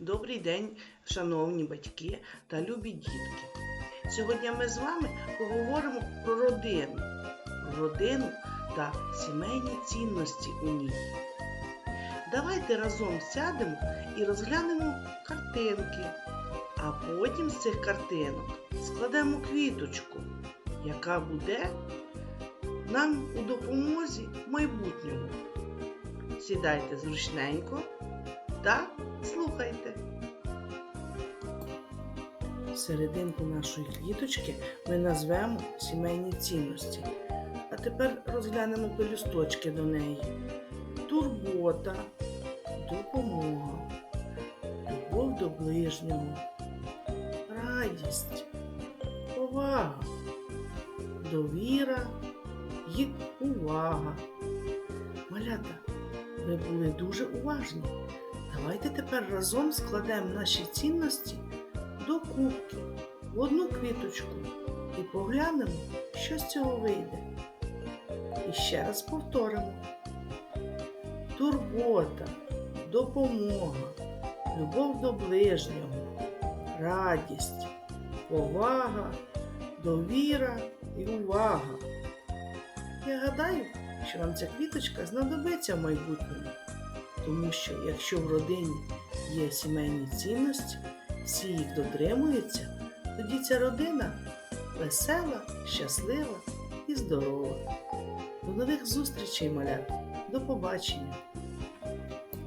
Добрий день, шановні батьки та любі дітки. Сьогодні ми з вами поговоримо про родину, родину та сімейні цінності у ній. Давайте разом сядемо і розглянемо картинки, а потім з цих картинок складемо квіточку, яка буде нам у допомозі майбутньому. Сідайте зручненько та слухайте. Серединку нашої квіточки ми назвемо сімейні цінності. А тепер розглянемо пелюсточки до неї. Турбота, допомога, любов до ближнього, радість, повага, довіра і увага. Малята, ви були дуже уважні. Давайте тепер разом складемо наші цінності до кубки в одну квіточку і поглянемо, що з цього вийде. І ще раз повторимо: турбота, допомога, любов до ближнього, радість, повага, довіра і увага. Я гадаю, що вам ця квіточка знадобиться в майбутньому, тому що якщо в родині є сімейні цінності, всі їх дотримуються, тоді ця родина весела, щаслива і здорова. До нових зустрічей, малят! До побачення!